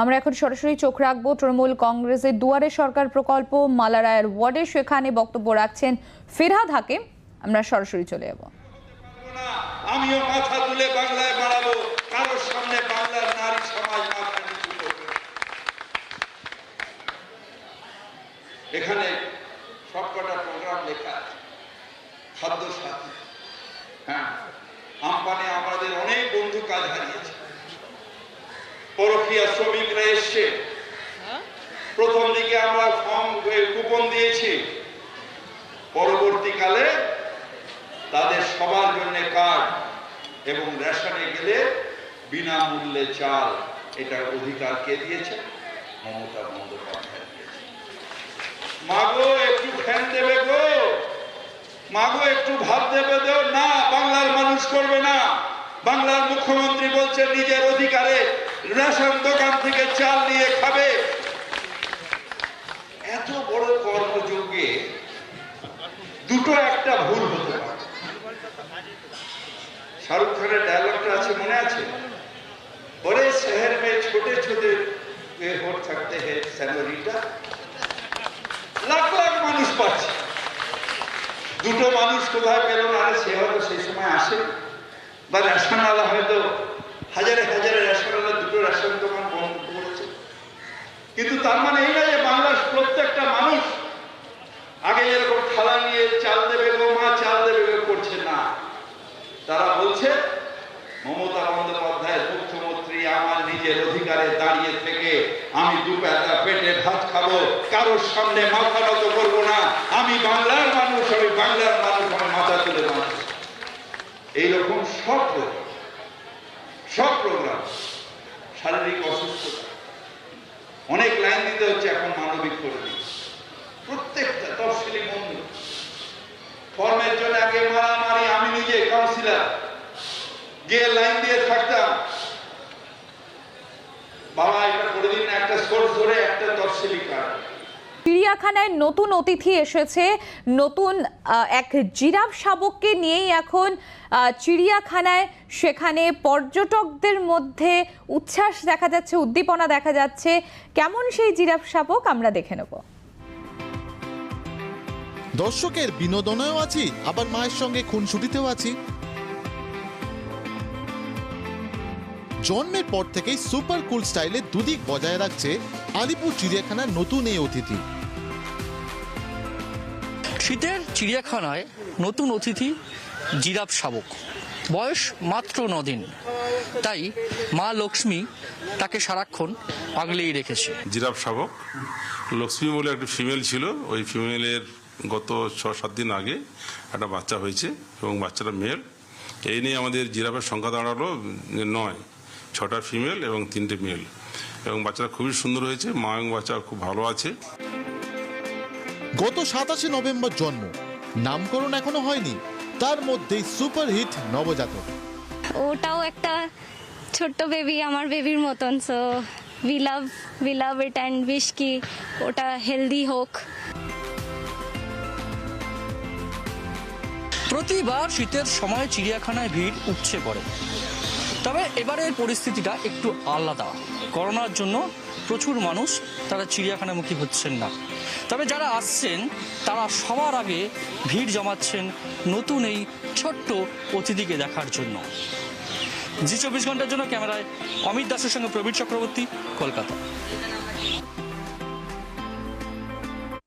আমরা এখন সরাসরি চোখ রাখব। তৃণমূল কংগ্রেসের দুয়ারে সরকার প্রকল্প, মালারায়ের ওয়ার্ডে সেখানে বক্তব্য রাখছেন ফিরহাদ হাকিম। আমরা সরাসরি চলে যাব। আমিও তুলে বাংলায় বাড়াবো। কারোর সামনে বাংলার নারী সমাজ। এখানে সবকটা প্রোগ্রাম লেখা খাদ্য সাথী। হ্যাঁ আমাদের অনেক পরকীয়া শ্রমিকরা এসছে। প্রথম দিকে আমরা ফর্ম কুপন দিয়েছি। পরবর্তীকালে তাদের সবার জন্য কার্ড এবং রেশনে গেলে বিনামূল্যে চাল এটার অধিকার কে দিয়েছে? মমতা বন্দ্যোপাধ্যায় মাগো একটু ফ্যান দেবে গো। মাগো একটু ভাত দেবে না বাংলার মানুষ করবে না। বাংলার মুখ্যমন্ত্রী বলছে নিজের অধিকারে রেশন দোকান থেকে চাল নিয়ে খাবে। এত বড় কর্মযোগে দুটো একটা ভুল হতে পারে। শাহরুখ খানের ডায়লগটা আছে, মনে আছে? বড়ে শহর মে ছোটে ছোটে হোট থাকতে হে স্যানোরিটা লাখ লাখ মানুষ পাচ্ছে। দুটো মানুষ কোথায় পেল না সে বা রেশনওয়ালা হয়তো হাজারে হাজারে রেশনওয়ালা দুটো রেশন দোকান বন্ধ করেছে কিন্তু তার মানে এই না যে বাংলার প্রত্যেকটা মানুষ আগে যেরকম থালা নিয়ে চাল দেবে মা, চাল দেবে করছে না। তারা বলছে, মমতা বন্দ্যোপাধ্যায় মুখ্যমন্ত্রী আমার নিজের অধিকারে দাঁড়িয়ে থেকে আমি দুবেলা পেটে ভাত খাব, কারোর সামনে মাথা নত করব না। আমি বাংলার মানুষ, আমি বাংলার মানুষ আমি মাথা তুলে মানুষ এইরকম সব সব প্রোগ্রাম শারীরিক অসুস্থতা। অনেক লাইন দিতে হচ্ছে এখন মানবিক কর্মী প্রত্যেকটা তফসিলি বন্ধু। ফর্মের জন্য আগে মারামারি, আমি নিজে কাউন্সিলর গিয়ে লাইন দিয়ে থাকতাম। বাবা, এটা করে দিন একটা সোর্স ধরে একটা তফসিলি কার্ড চিড়িয়াখানায় নতুন অতিথি এসেছে। নতুন এক জিরাফ শাবককে নিয়েই এখন চিড়িয়াখানায়। সেখানে পর্যটকদের মধ্যে উচ্ছ্বাস দেখা যাচ্ছে, উদ্দীপনা দেখা যাচ্ছে। কেমন সেই জিরাফ শাবক? আমরা দেখে নেব। দর্শকের বিনোদনেও আছি, আবার মায়ের সঙ্গে খুনসুটিতেও আছি। জন্মের পর থেকেই সুপার কুল স্টাইলে দুদিক বজায় রাখছে আলিপুর চিড়িয়াখানার নতুন এই অতিথি। শীতের চিড়িয়াখানায় নতুন অতিথি জিরাফ শাবক। বয়স মাত্র দিন তাই মা লক্ষ্মী তাকে সারাক্ষণ আগলেই রেখেছে। জিরাফ শাবক। লক্ষ্মী বলে একটা ফিমেল ছিল। ওই ফিমেলের গত ছ সাত দিন আগে একটা বাচ্চা হয়েছে এবং বাচ্চাটা মেল এই নিয়ে আমাদের জিরাফের সংখ্যা দাঁড়াল নয়। ছটা ফিমেল এবং তিনটে মেল এবং বাচ্চাটা খুবই সুন্দর হয়েছে। মা এবং বাচ্চা খুব ভালো আছে। গত সাতাশে নভেম্বর জন্ম। নামকরণ এখনও হয়নি। তার মধ্যেই সুপার হিট নবজাতক। ওটাও একটা ছোট্ট বেবি আমার বেবির মতন so we love we love it and wish কি ওটা হেলদি হোক। প্রতিবার শীতের সময় চিড়িয়াখানায় ভিড় উপচে পড়ে। তবে এবারের পরিস্থিতিটা একটু আলাদা। করোনার জন্য প্রচুর মানুষ তারা চিড়িয়াখানামুখী হচ্ছেন না। তবে যারা আসছেন, তারা সবার আগে ভিড় জমাচ্ছেন নতুন এই ছোট্ট অতিথিকে দেখার জন্য। জি চব্বিশ ঘণ্টার জন্য ক্যামেরায় অমিত দাসের সঙ্গে প্রবীর চক্রবর্তী, কলকাতা।